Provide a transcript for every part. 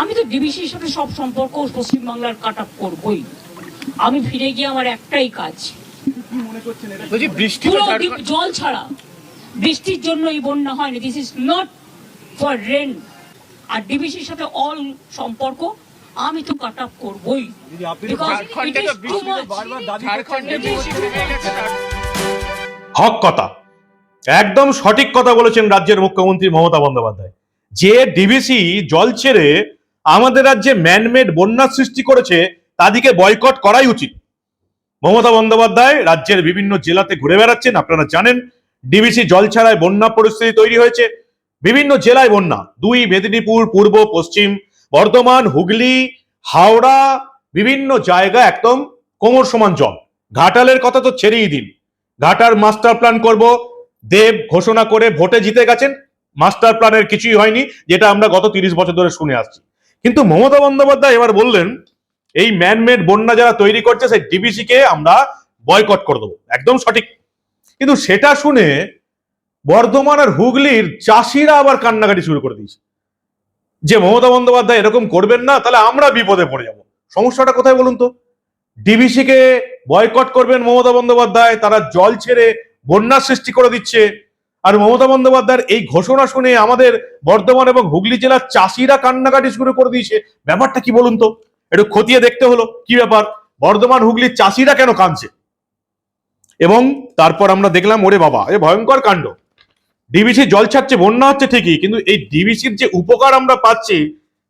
আমি তো ডিবিসির সাথে সব সম্পর্ক পশ্চিমবাংলার কাট আপ করবই। আমি ফিরে গিয়ে আমার একটাই কাজ। জল ছাড়া। বৃষ্টির জন্য এই বন্যা হয়নি this is not for rain আর ডিবিসির সাথে অল সম্পর্ক আমি তো কাট আপ করবই হক কথা। একদম সঠিক কথা বলেছেন রাজ্যের মুখ্যমন্ত্রী মমতা বন্দ্যোপাধ্যায়। যে ডিবিসি জল ছেড়ে আমাদের রাজ্যে ম্যানমেড বন্যা সৃষ্টি করেছে, তাদেরকে বয়কট করাই উচিত। মমতা বন্দ্যোপাধ্যায় রাজ্যের বিভিন্ন জেলাতে ঘুরে বেড়াচ্ছেন, আপনারা জানেন, ডিবিসি জল ছাড়ায় বন্যা পরিস্থিতি তৈরি হয়েছে। বিভিন্ন জেলায় বন্যা, দুই মেদিনীপুর, পূর্ব, পশ্চিম, বর্ধমান, হুগলি, হাওড়া, বিভিন্ন জায়গা একদম কোমর সমান জল। ঘাটালের কথা তো ছেড়েই দিন। ঘাটার মাস্টার প্ল্যান করব, দেব ঘোষণা করে ভোটে জিতে গেছেন। মাস্টার প্ল্যানের কিছুই হয়নি, যেটা আমরা গত তিরিশ বছর ধরে শুনে আসছি। কিন্তু মমতা বন্দ্যোপাধ্যায় এবার বললেন, এই ম্যানমেড বন্যা যারা তৈরি করছে, সেই ডিবিসি কে আমরা বয়কট করে দেবো। একদম সঠিক। কিন্তু সেটা শুনে বর্ধমান আর হুগলির চাষিরা আবার কান্নাকাটি শুরু করে দিয়েছে। যে মমতা বন্দ্যোপাধ্যায় এরকম করবেন না, তাহলে আমরা বিপদে পড়ে যাব। সমস্যাটা কোথায় বলুন তো? ডিবিসি কে বয়কট করবেন মমতা বন্দ্যোপাধ্যায়, তারা জল ছেড়ে বন্যার সৃষ্টি করে দিচ্ছে। আর মমতা বন্দ্যোপাধ্যায়ের এই ঘোষণা শুনে আমাদের বর্ধমান এবং হুগলি জেলার চাষিরা কান্নাকাটি শুরু করে দিয়েছে। ব্যাপারটা কি বলুন তো? একটু খতিয়ে দেখতে হলো। কি ব্যাপার? বর্ধমান, হুগলির চাষিরা কেন কাঁদছে? এবং তারপর আমরা দেখলাম, ওরে বাবা, এ ভয়ঙ্কর কাণ্ড। ডিবিসি জল ছাড়ছে, বন্যা হচ্ছে ঠিকই, কিন্তু এই ডিবিসির যে উপকার আমরা পাচ্ছি,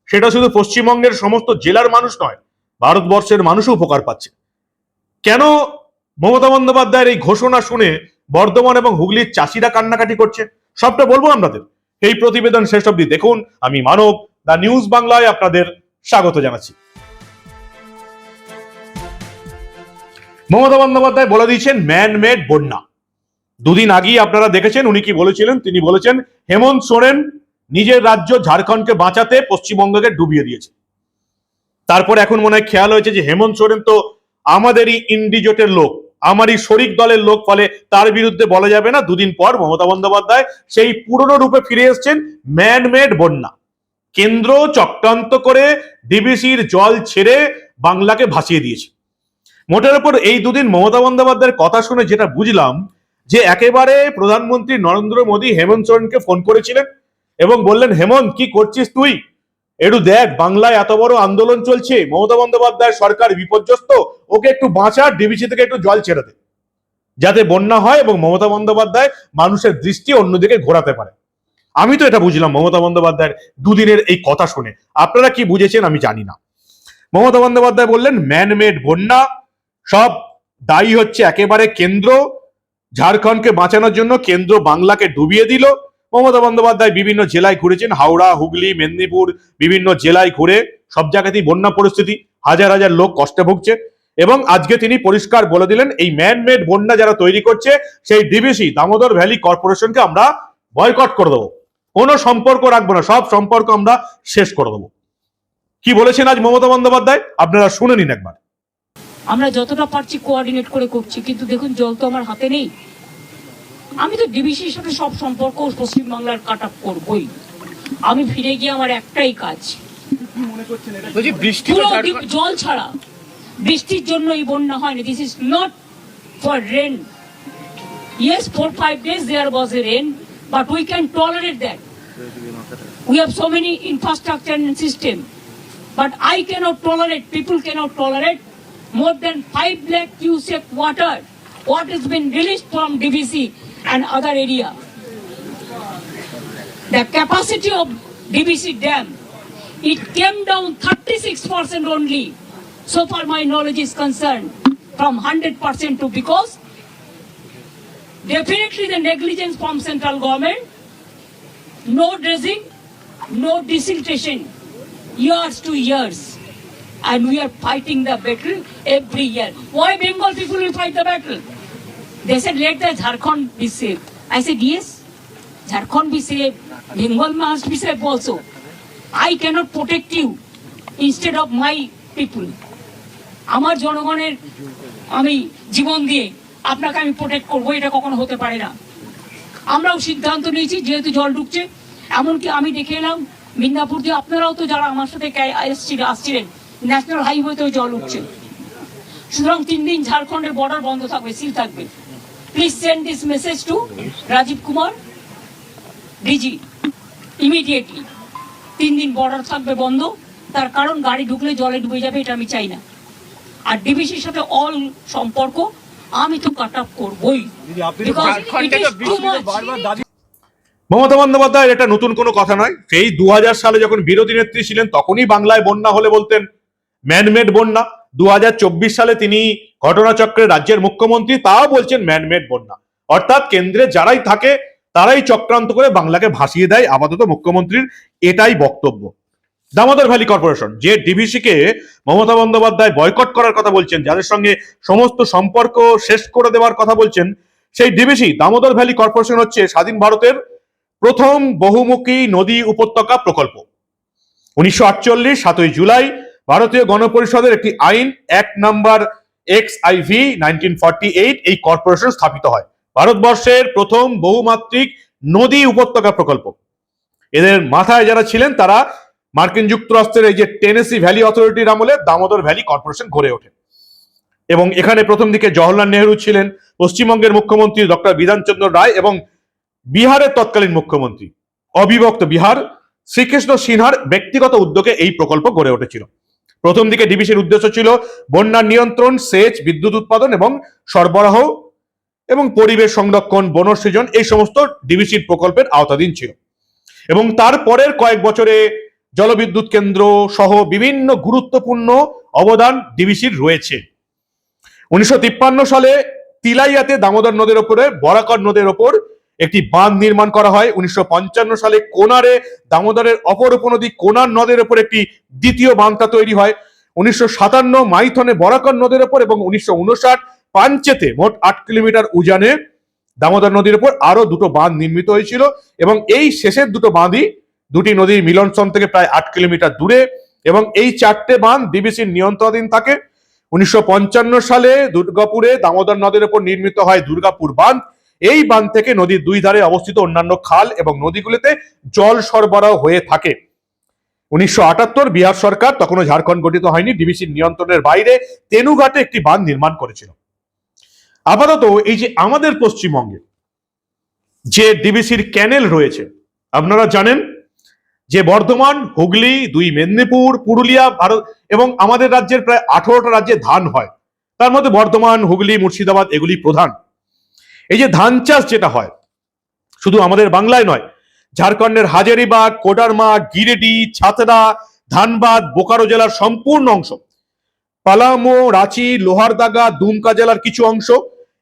সেটা শুধু পশ্চিমবঙ্গের সমস্ত জেলার মানুষ নয়, ভারতবর্ষের মানুষও উপকার পাচ্ছে। কেন মমতা বন্দ্যোপাধ্যায়ের এই ঘোষণা শুনে বর্ধমান এবং হুগলির চাষিরা কান্নাকাটি করছে। সবটা বলব আপনাদের। এই প্রতিবেদন শেষ অবধি দেখুন। আমি মানব, দা নিউজ বাংলায় আপনাদের স্বাগত জানাচ্ছি। মমতা বন্দ্যোপাধ্যায় বলে দিয়েছেন ম্যান মেড বন্যা। দুদিন আগেই আপনারা দেখেছেন, উনি কি বলেছিলেন? তিনি বলেছেন, হেমন্ত সোরেন নিজের রাজ্য ঝাড়খণ্ডকে বাঁচাতে পশ্চিমবঙ্গকে ডুবিয়ে দিয়েছে। তারপর এখন মনে হয় খেয়াল হয়েছে যে হেমন্ত সোরেন তো আমাদেরই ইন্ডিজোটের লোক। আমারই শরিক দলের লোক ফলে তার বিরুদ্ধে বলা যাবে না। দুদিন পর মমতা বন্দ্যোপাধ্যায় সেই পুরনো রূপে ফিরে এসেছেন ম্যান মেড বন্যা। কেন্দ্র চক্রান্ত করে ডিবিসির জল ছেড়ে বাংলাকে ভাসিয়ে দিয়েছে। মোটের উপর এই দুদিন মমতা বন্দ্যোপাধ্যায়ের কথা শুনে যেটা বুঝলাম, যে একেবারে প্রধানমন্ত্রী নরেন্দ্র মোদী হেমন্ত সোরেনকে ফোন করেছিলেন এবং বললেন, হেমন্ত, কি করছিস তুই? একটু দেখ, বাংলায় এত বড় আন্দোলন চলছে। মমতা বন্দ্যোপাধ্যায় সরকার বিপর্যস্ত, ওকে একটু বাঁচা ডিবিসি থেকে একটু জল ছেড়ে দে। যাতে বন্যা হয় এবং মমতা বন্দ্যোপাধ্যায় মানুষের দৃষ্টি অন্যদিকে ঘোরাতে পারে। আমি তো এটা বুঝলাম, মমতা বন্দ্যোপাধ্যায়ের দুদিনের এই কথা শুনে। আপনারা কি বুঝেছেন আমি জানি না। মমতা বন্দ্যোপাধ্যায় বললেন ম্যানমেড বন্যা, সব দায়ী হচ্ছে একেবারে কেন্দ্র। ঝাড়খণ্ডকে বাঁচানোর জন্য কেন্দ্র বাংলাকে ডুবিয়ে দিল। মমতা বন্দ্যোপাধ্যায় বিভিন্ন জেলায় ঘুরেছেন, হাওড়া, হুগলি, মেদিনীপুর, বিভিন্ন জেলায় ঘুরে সব জায়গাতেই বন্যা পরিস্থিতি, হাজার হাজার লোক কষ্টে ভুগছে এবং আজকে তিনি পরিষ্কার বলে দিলেন, এই ম্যানমেড বন্যা যারা তৈরি করছে, সেই ডিবিসি, দামোদর ভ্যালি কর্পোরেশনকে আমরা বয়কট করে দেবো। কোনো সম্পর্ক রাখব না, সব সম্পর্ক আমরা শেষ করে দেবো। কি বলেছেন আজ মমতা বন্দ্যোপাধ্যায়? আপনারা শুনে নিন একবার। আমরা যতটা পারছি কোঅর্ডিনেট করে করছি, কিন্তু দেখুন জল তো আমার হাতে নেই। আমি তো ডিবিসির সাথে সব সম্পর্ক পশ্চিমবাংলার কাট আপ করবই। আমি ফিরে গিয়ে আমার একটাই কাজ। জল ছাড়া। বৃষ্টির জন্য এই বন্যা হয়নি। This is not for rain yes four five days there was a rain but we can tolerate that we have so many infrastructure and system but i cannot tolerate people cannot tolerate more than 5 lakh cusic water what has been released from dvc and other area the capacity of dvc dam it came down 36% only so far my knowledge is concerned from 100% to because definitely the negligence from central government no dredging, no desiltation, years to years. And we are fighting the battle every year. Why Bengal people will fight the battle? They said, let the Jharkhand be safe. I said, yes, Jharkhand be safe. Bengal must be safe also. I cannot protect you instead of my people. আমার জনগণের আমি জীবন দিয়ে আপনাকে আমি protect করব এটা কখনো হতে পারে না আমরাও সিদ্ধান্ত নিয়েছি যেহেতু জল ঢুকছে এমনকি আমি দেখে এলাম মিদনাপুর দিয়ে আপনারাও তো যারা আমার সাথে এসছিলেন আসছিলেন ন্যাশনাল হাইওয়েতেও জল উঠছে সুতরাং তিন দিন ঝাড়খণ্ডের বর্ডার বন্ধ থাকবে সিল থাকবে please send this message to Rajiv Kumar DG immediately তিন দিন বর্ডার থাকবে বন্ধ তার কারণ গাড়ি ঢুকলে জলে ডুবে যাবে এটা আমি চাই না। আর ডিবিসির সাথে অল সম্পর্ক আমি তো কাট আপ করবই। মমতা বন্দ্যোপাধ্যায় এটা নতুন কোনো কথা নয়। সেই দু হাজার সালে যখন বিরোধী নেত্রী ছিলেন তখনই বাংলায় বন্যা হলে বলতেন ম্যানমেড বন্যা। দু হাজার চব্বিশ সালে তিনি ঘটনাচক্রে রাজ্যের মুখ্যমন্ত্রী, তাও বলছেন ম্যানমেড বন্যা। অর্থাৎ কেন্দ্রে যারাই থাকে, তারাই চক্রান্ত করে বাংলাকে ভাসিয়ে দেয় আপাতত মুখ্যমন্ত্রীর এটাই বক্তব্য। দামোদর ভ্যালি কর্পোরেশন, যে ডিভিসি কে মমতা বন্দ্যোপাধ্যায় বয়কট করার কথা বলছেন, যাদের সঙ্গে সমস্ত সম্পর্ক শেষ করে দেওয়ার কথা বলছেন, সেই ডিভিসি, দামোদর ভ্যালি কর্পোরেশন হচ্ছে স্বাধীন ভারতের প্রথম বহুমুখী নদী উপত্যকা প্রকল্প। উনিশশো আটচল্লিশ, সাতই জুলাই ভারতীয় গণপরিষদের একটি আইন, এক নাম্বার এক্স আইভি নাইনটিন এই কর্পোরেশন স্থাপিত হয়। ভারতবর্ষের প্রথম বহুমাত্রিক নদী উপত্যকা প্রকল্প। এদের মাথায় যারা ছিলেন, তারা মার্কিন যুক্তরাষ্ট্রের এই যে টেনেসি ভ্যালি অথরিটির আমলে দামোদর ভ্যালি কর্পোরেশন গড়ে ওঠে। এবং এখানে প্রথম দিকে জওহরলাল নেহরু ছিলেন, পশ্চিমবঙ্গের মুখ্যমন্ত্রী ডক্টর বিধানচন্দ্র রায় এবং বিহারের তৎকালীন মুখ্যমন্ত্রী অবিভক্ত বিহার, শ্রীকৃষ্ণ সিনহার ব্যক্তিগত উদ্যোগে এই প্রকল্প গড়ে উঠেছিল। প্রথম দিকে ডিবিসির উদ্দেশ্য ছিল বন্যার নিয়ন্ত্রণ, সেচ, বিদ্যুৎ উৎপাদন এবং সরবরাহ এবং পরিবেশ সংরক্ষণ বনসৃজন এই সমস্ত ডিবিসির প্রকল্পের আওতাধীন ছিল। এবং তারপরের কয়েক বছরে জলবিদ্যুৎ কেন্দ্র সহ বিভিন্ন গুরুত্বপূর্ণ অবদান ডিবিসির রয়েছে। উনিশশো তিপ্পান্ন সালে তিলাইয়াতে দামোদর নদের ওপরে, বরাকর নদের ওপর একটি বাঁধ নির্মাণ করা হয়। উনিশশো পঞ্চান্ন সালে কোনারে দামোদরের অপর উপনদী কোনার নদের ওপর একটি দ্বিতীয় বাঁধটা তৈরি হয়। উনিশশো সাতান্ন মাইথনে বরাকর নদের ওপর এবং উনিশশো উনষাট পাঞ্চেতে মোট আট কিলোমিটার উজানে দামোদর নদীর উপর আরও দুটো বাঁধ নির্মিত হয়েছিল এবং এই শেষের দুটো বাঁধই দুটি নদীর মিলনস্থল থেকে প্রায় আট কিলোমিটার দূরে এবং এই চারটে বাঁধ ডিবিসির নিয়ন্ত্রণাধীন থাকে। উনিশশো পঞ্চান্ন সালে দুর্গাপুরে দামোদর নদের উপর নির্মিত হয় দুর্গাপুর বাঁধ। এই বাঁধ থেকে নদীর দুই ধারে অবস্থিত অন্যান্য খাল এবং নদীগুলিতে জল সরবরাহ হয়ে থাকে। উনিশশো আটাত্তর বিহার সরকার তখনও ঝাড়খণ্ড গঠিত হয়নি ডিবিসির নিয়ন্ত্রণের বাইরে তেনুঘাটে একটি বাঁধ নির্মাণ করেছিল। আপাতত এই যে আমাদের পশ্চিমবঙ্গে যে ডিবিসির ক্যানেল রয়েছে, আপনারা জানেন যে বর্ধমান, হুগলি, দুই মেদিনীপুর, পুরুলিয়া, ভারত এবং আমাদের রাজ্যের প্রায় আঠারোটা রাজ্যে ধান হয়। তার মধ্যে বর্ধমান, হুগলি, মুর্শিদাবাদ এগুলি প্রধান। এই যে ধান চাষ যেটা হয়, শুধু আমাদের বাংলায় নয়, ঝাড়খণ্ডের হাজারিবাগ কোডারমা গিরিডি, ছাতরা, ধানবাদ, বোকারো জেলার সম্পূর্ণ অংশ, পালামো, রাঁচি, লোহারদাগা, দুমকা জেলার কিছু অংশ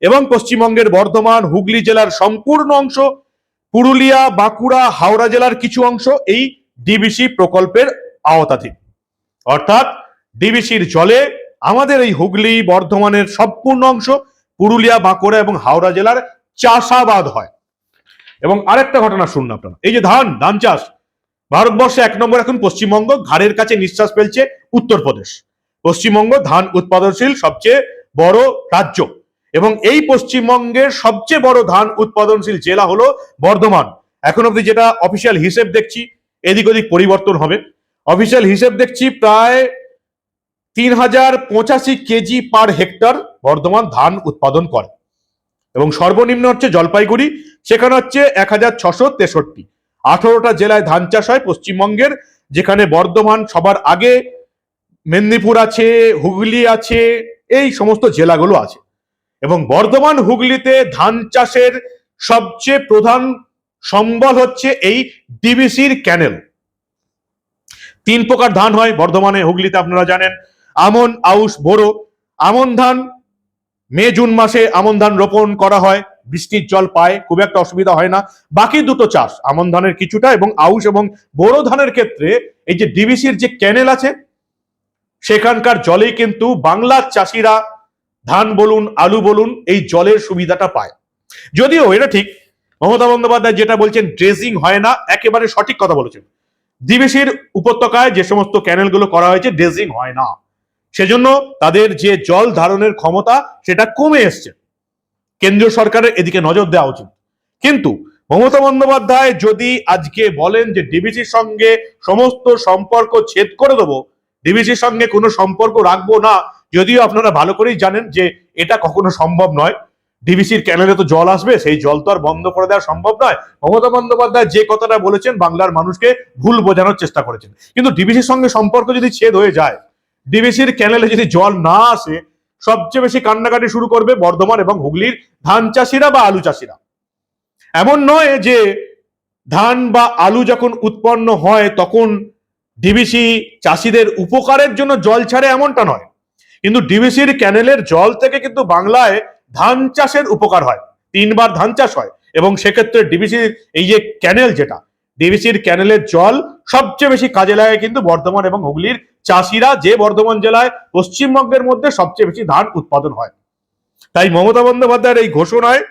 এবং পশ্চিমবঙ্গের বর্ধমান, হুগলি জেলার সম্পূর্ণ অংশ, পুরুলিয়া, বাঁকুড়া, হাওড়া জেলার কিছু অংশ এই ডিবিসি প্রকল্পের আওতাধীন। অর্থাৎ ডিবিসির জলে আমাদের এই হুগলি, বর্ধমানের সম্পূর্ণ অংশ পুরুলিয়া, বাঁকুড়া এবং হাওড়া জেলার চাষাবাদ হয়। এবং আরেকটা ঘটনা শুনুন আপনারা। এই যে ধান ধান চাষ, ভারতবর্ষে এক নম্বর এখন পশ্চিমবঙ্গ, ঘাড়ের কাছে নিঃশ্বাস ফেলছে উত্তরপ্রদেশ। পশ্চিমবঙ্গ ধান উৎপাদনশীল সবচেয়ে বড় রাজ্য। এবং এই পশ্চিমবঙ্গের সবচেয়ে বড় ধান উৎপাদনশীল জেলা হলো বর্ধমান। এখন অব্দি যেটা অফিসিয়াল হিসেব দেখছি, এদিক ওদিক পরিবর্তন হবে। অফিসিয়াল হিসেব দেখছি প্রায় তিন হাজার পঁচাশি কেজি পার হেক্টর বর্ধমান ধান উৎপাদন করে। এবং সর্বনিম্ন হচ্ছে জলপাইগুড়ি, সেখানে হচ্ছে এক হাজার ছশো তেষট্টি। আঠারোটা জেলায় ধান চাষ হয় পশ্চিমবঙ্গের, যেখানে বর্ধমান সবার আগে, মেদিনীপুর আছে, হুগলি আছে, এই সমস্ত জেলাগুলো আছে। এবং বর্ধমান, হুগলিতে ধান চাষের সবচেয়ে প্রধান সম্বল হচ্ছে এই ডিবিসির ক্যানেল। তিন প্রকার ধান হয় বর্ধমানে, হুগলিতে আপনারা জানেন আমন আউশ বোরো। আমন ধান, মে, জুন মাসে আমন ধান রোপণ করা হয়, বৃষ্টির জল পায়, খুব একটা অসুবিধা হয় না। বাকি দুটো চাষ, আমন ধানের কিছুটা এবং আউশ এবং বোরো ধানের ক্ষেত্রে এই যে ডিবিসির যে ক্যানেল আছে, সেখানকার জলেই কিন্তু বাংলার চাষিরা ধান বলুন, আলু বলুন, এই জলের সুবিধাটা পায়। যদিও এটা ঠিক, মমতা বন্দ্যোপাধ্যায় যেটা বলছেন ড্রেজিং হয় না, একেবারে সঠিক কথা বলেছেন। ডিবিসির উপত্যকায় যে সমস্ত ক্যানেলগুলো করা হয়েছে ড্রেজিং হয় না। সেজন্য তাদের যে জল ধারণের ক্ষমতা, সেটা কমে এসছে। কেন্দ্রীয় সরকারের এদিকে নজর দেওয়া উচিত। কিন্তু মমতা বন্দ্যোপাধ্যায় যদি আজকে বলেন যে ডিবিসির সঙ্গে সমস্ত সম্পর্ক ছেদ করে দেবো, ডিবিসির সঙ্গে কোনো সম্পর্ক রাখব না, যদিও আপনারা ভালো করেই জানেন যে এটা কখনো সম্ভব নয়। ডিবিসির ক্যানেলে তো জল আসবে, সেই জল তো আর বন্ধ করে দেওয়া সম্ভব নয়। মমতা বন্দ্যোপাধ্যায় যে কথাটা বলেছেন, বাংলার মানুষকে ভুল বোঝানোর চেষ্টা করেছেন। কিন্তু ডিবিসির সঙ্গে সম্পর্ক যদি ছেদ হয়ে যায় ডিবিসির ক্যানেলে যদি জল না আসে, সবচেয়ে বেশি কান্নাকাটি শুরু করবে বর্ধমান এবং হুগলির ধান চাষিরা বা আলু চাষিরা। এমন নয় যে ধান বা আলু যখন উৎপন্ন হয়, তখন ডিবিসি চাষিদের উপকারের জন্য জল ছাড়ে এমনটা নয়। কিন্তু ডিবিসির ক্যানেলের জল থেকে কিন্তু বাংলায় ধান চাষের উপকার হয়, তিনবার ধান চাষ হয় এবং সেক্ষেত্রে ডিবিসির এই যে ক্যানেল যেটা, ডিবিসির ক্যানেলের জল সবচেয়ে বেশি কাজে লাগে কিন্তু বর্ধমান এবং হুগলির চাষিরা যে বর্ধমান জেলায় পশ্চিমবঙ্গের মধ্যে সবচেয়ে বেশি ধান উৎপাদন হয়। তাই মমতা বন্দ্যোপাধ্যায়ের এই ঘোষণায়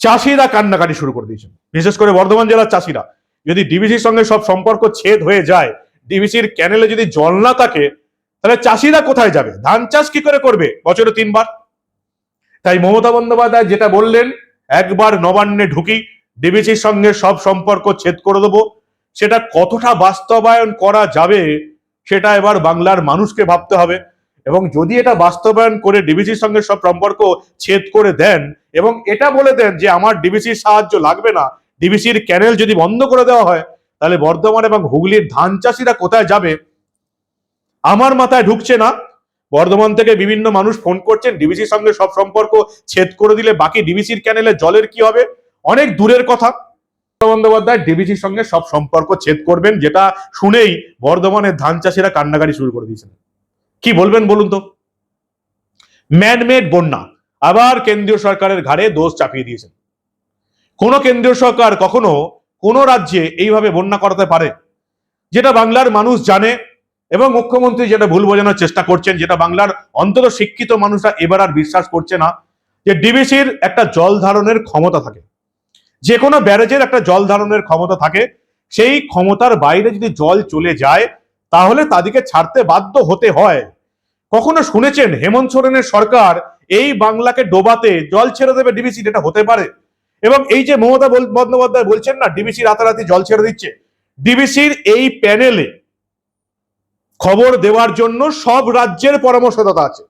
চাষিরা কান্নাকাটি শুরু করে দিয়েছেন। বিশেষ করে বর্ধমান জেলার চাষিরা। যদি ডিবিসির সঙ্গে সব সম্পর্ক ছেদ হয়ে যায়, ডিবিসির ক্যানেলে যদি জল না থাকে, তাহলে চাষিরা কোথায় যাবে? ধান চাষ কি করে করবে? বছরে তিনবার। তাই মমতা বন্দ্যোপাধ্যায় যেটা বললেন, একবার নবান্নে ঢুকি, ডিবিসির সঙ্গে সব সম্পর্ক ছেদ করে দেবো। সেটা কতটা বাস্তবায়ন করা যাবে সেটা এবার বাংলার মানুষকে ভাবতে হবে। এবং যদি এটা বাস্তবায়ন করে ডিবিসির সঙ্গে সব সম্পর্ক ছেদ করে দেন এবং এটা বলে দেন যে আমার ডিবিসির সাহায্য লাগবে না, ডিবিসির ক্যানেল যদি বন্ধ করে দেওয়া হয়, তাহলে বর্ধমান এবং হুগলির ধান চাষিরা কোথায় যাবে? আমার মাথায় ঢুকছে না। বর্ধমান থেকে বিভিন্ন মানুষ ফোন করছেন, ডিবিসির সঙ্গে সব সম্পর্ক ছেদ করে দিলে বাকি ডিবিসির ক্যানেলে জলের কি হবে? অনেক দূরের কথা। বন্দ্যোপাধ্যায় ডিবিসির সঙ্গে সব সম্পর্ক ছেদ করবেন, যেটা শুনেই বর্ধমানের ধান চাষিরা কান্নাকাটি শুরু করে দিয়েছেন। কি বলবেন বলুন তো? ম্যানমেড বন্যা, আবার কেন্দ্রীয় সরকারের ঘাড়ে দোষ চাপিয়ে দিয়েছেন। কোন কেন্দ্রীয় সরকার কখনো কোন রাজ্যে এইভাবে বন্যা করাতে পারে, যেটা বাংলার মানুষ জানে এবং মুখ্যমন্ত্রী যেটা ভুল বোঝানোর চেষ্টা করছেন, যেটা বাংলার অন্তত শিক্ষিত মানুষরা এবার আর বিশ্বাস করছে না, যে ডিবিসির একটা জল ধারণের ক্ষমতা থাকে। যে কোনো ব্যারেজের একটা জল ধারণের ক্ষমতা থাকে, সেই ক্ষমতার বাইরে যদি জল চলে যায়, তাহলে তাদেরকে ছাড়তে বাধ্য হতে হয়। কখনো শুনেছেন হেমন্ত সোরেনের সরকার এই বাংলাকে ডোবাতে জল ছেড়ে দেবে ডিবিসি এটা হতে পারে? এবং এই যে মমতা বন্দ্যোপাধ্যায় বলছেন না, ডিবিসি রাতারাতি জল ছেড়ে দিচ্ছে। ডিবিসির এই প্যানেলে খবর দেওয়ার জন্য সব রাজ্যের পরামর্শদাতা আছে।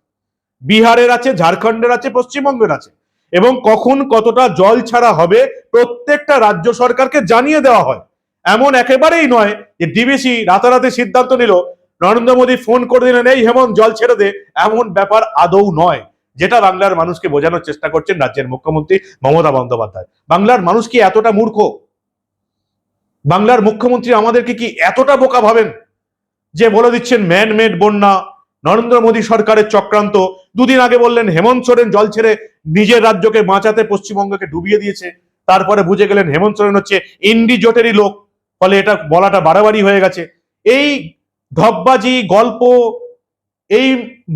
বিহারের আছে, ঝাড়খণ্ডের আছে, পশ্চিমবঙ্গের আছে। এবং কখন কতটা জল ছাড়া হবে প্রত্যেকটা রাজ্য সরকারকে জানিয়ে দেওয়া হয়। এমন একেবারেই নয় যে ডিবিসি রাতারাতি সিদ্ধান্ত নিল, নরেন্দ্র মোদী ফোন করে দিলেন, এই হেমন্ত, জল ছেড়ে দে। এমন ব্যাপার আদৌ নয়, যেটা বাংলার মানুষকে বোঝানোর চেষ্টা করছেন রাজ্যের মুখ্যমন্ত্রী মমতা বন্দ্যোপাধ্যায়। বাংলার মানুষ কি এতটা মূর্খ? বাংলার মুখ্যমন্ত্রী আমাদেরকে কি এতটা বোকা ভাবেন যে বলে দিচ্ছেন ম্যান মেড বন্যা, নরেন্দ্র মোদী সরকারের চক্রান্ত। দুদিন আগে বললেন, হেমন্ত সোরেন জল ছেড়ে নিজের রাজ্যকে বাঁচাতে পশ্চিমবঙ্গকে ডুবিয়ে দিয়েছে। তারপরে বুঝে গেলেন, হেমন্ত সোরেন হচ্ছে ইন্ডি জোটেরই লোক, ফলে এটা বলাটা বাড়াবাড়ি হয়ে গেছে। এই ঢপবাজি গল্প, এই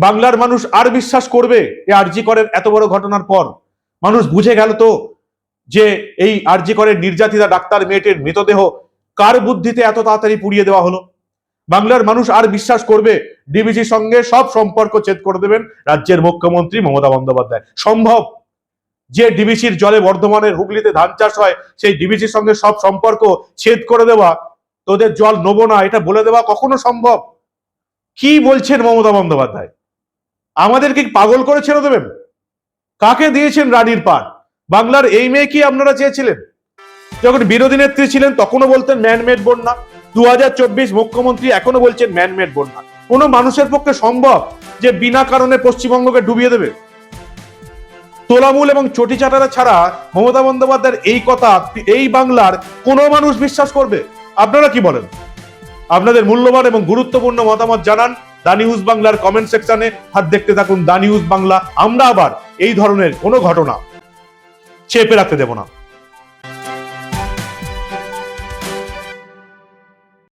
বাংলার মানুষ আর বিশ্বাস করবে এই আরজি করের এত বড় ঘটনার পর? মানুষ বুঝে গেল তো যে এই আরজি করের নির্যাতিতা, ডাক্তার, মেয়েটির মৃতদেহ কার বুদ্ধিতে এত তাড়াতাড়ি পুড়িয়ে দেওয়া হলো? বাংলার মানুষ আর বিশ্বাস করবে? ডিবিসির সঙ্গে সব সম্পর্ক ছেদ করে দেবেন রাজ্যের মুখ্যমন্ত্রী মমতা বন্দ্যোপাধ্যায়। সম্ভব? যে ডিবিসির জলে বর্ধমানের হুগলিতে ধান চাষ হয়, সেই ডিবিসির সঙ্গে সব সম্পর্ক ছেদ করে দেওয়া, তোদের জল নেব না, এটা বলে দেওয়া কখনো সম্ভব? কি বলছেন মমতা বন্দ্যোপাধ্যায়? আমাদেরকে কি পাগল করে ছেড়ে দেবেন? কাকে দিয়েছেন রানীর পাট বাংলার এই মেয়ে কি আপনারা চেয়েছিলেন? যখন বিরোধী নেত্রী ছিলেন, তখনও বলতেন ম্যানমেড বন্যা। দু মুখ্যমন্ত্রী এখনও বলছেন ম্যানমেড বন্যা। কোনো মানুষের পক্ষে সম্ভব যে বিনা কারণে পশ্চিমবঙ্গকে ডুবিয়ে দেবে? তোলামূল এবং চটি চাটারা ছাড়া মমতা বন্দ্যোপাধ্যায়ের এই কথা, এই বাংলার কোনো মানুষ বিশ্বাস করবে? আপনারা কি বলেন? আপনাদের মূল্যবান এবং গুরুত্বপূর্ণ মতামত জানান দা নিউজ বাংলার কমেন্ট সেকশনে হাত দেখতে থাকুন দা নিউজ বাংলা। আমরা আবার এই ধরনের কোনো ঘটনা চেপে রাখতে দেব না।